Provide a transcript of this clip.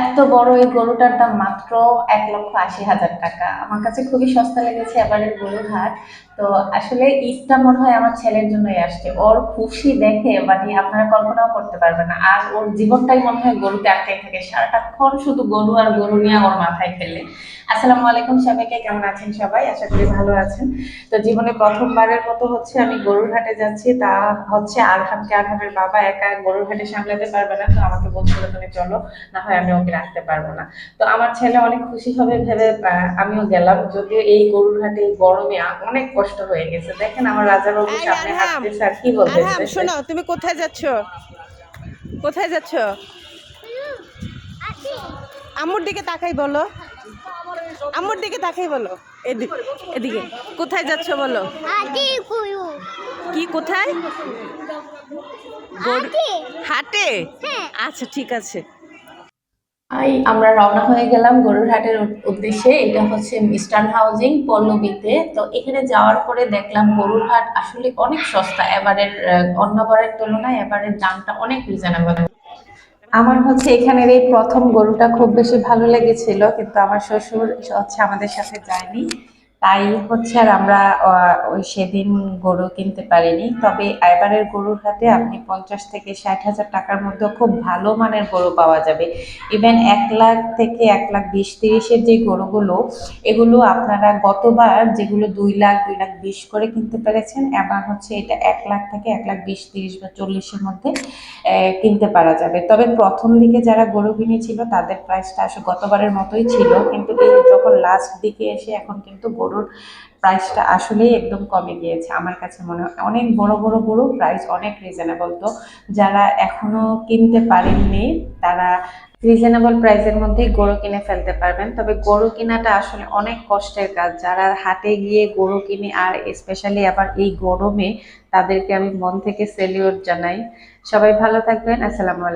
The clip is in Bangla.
এত বড় এই গরুটার দাম মাত্র এক লক্ষ আশি হাজার টাকা। আমার কাছে খুবই সস্তা লেগেছে এবারের গরুর হাট। তো আসলে ঈদটা মনে হয় আমার ছেলের জন্যই আসছে। ওর খুশি দেখে মানে আপনারা কল্পনাও করতে পারবেন না। আর ওর জীবনটাই মনে হয় গরুতে আটকাই থাকে সারাটাক্ষণ শুধু গরু আর গরু নিয়ে ওর মাথায় ফেলে। আসসালামু আলাইকুম সবাইকে, কেমন আছেন সবাই? আশা করি ভালো আছেন। তো জীবনে প্রথমবারের মতো হচ্ছে আমি গরুর হাটে যাচ্ছি। তা হচ্ছে আরহামকে আরহামের বাবা একা গরুর হাটে সামলাতে পারবে না, তো আমাকে বলছিল তুমি চলো, না হয় আমি ওকে রাখতে পারব না। তো আমার ছেলে অনেক খুশি হবে ভেবে আমিও গেলাম। যদিও এই গরুর হাটে গরমে অনেক কষ্ট হয়ে গেছে। দেখেন আমার রাজাবাবু সামনে হাঁটতেছে আর কি বলতেছে শোনো তুমি কোথায় যাচ্ছ? কোথায় যাচ্ছ? আম্মুর দিকে তাকাই বলো। আম্মুর দিকে তাকাই বলো। এদিকে এদিকে। কোথায় যাচ্ছ বলো? কি কোথায়? হাটে? হ্যাঁ। আচ্ছা ঠিক আছে। এই আমরা রওনা হয়ে গেলাম গরুরহাটের উদ্দেশ্যে। এটা হচ্ছে ইস্টার্ন হাউজিং পল্লবীতে। তো এখানে যাওয়ার পরে দেখলাম গরুর হাট আসলে অনেক সস্তা এবারের অন্যবারের তুলনায় এবারের দামটা অনেক রিজনেবল আমার হচ্ছে এখানের এই প্রথম গরুটা খুব বেশি ভালো লেগেছিল, কিন্তু আমার শ্বশুর হচ্ছে আমাদের সাথে যায়নি। তাই হচ্ছে আর আমরা ওই সেদিন গরু কিনতে পারিনি। তবে এবারের গরুর হাতে আপনি পঞ্চাশ থেকে ষাট হাজার টাকার মধ্যে খুব ভালো মানের গরু পাওয়া যাবে। ইভেন এক লাখ থেকে এক লাখ বিশ তিরিশের যে গরুগুলো, এগুলো আপনারা গতবার যেগুলো দুই লাখ দুই লাখ বিশ করে কিনতে পেরেছেন, এবার হচ্ছে এটা এক লাখ থেকে এক লাখ বিশ তিরিশ বা চল্লিশের মধ্যে কিনতে পারা যাবে। তবে প্রথম দিকে যারা গরু কিনেছিল, তাদের প্রাইসটা আসলে গতবারের মতোই ছিল, কিন্তু এই লাস্ট দিকে এসে এখন কিন্তু গরুর প্রাইসটা আসলেই একদম কমে গিয়েছে। আমার কাছে মনে হয় অনেক বড় বড় গরু প্রাইস অনেক রিজনেবল তো যারা এখনও কিনতে পারেননি, তারা রিজনেবল প্রাইসের মধ্যেই গরু কিনে ফেলতে পারবেন। তবে গরু কেনাটা আসলে অনেক কষ্টের কাজ। যারা হাটে গিয়ে গরু কিনে, আর স্পেশালি আবার এই গরমে, তাদেরকে আমি মন থেকে সেলিউট জানাই। সবাই ভালো থাকবেন। আসসালামু আলাইকুম।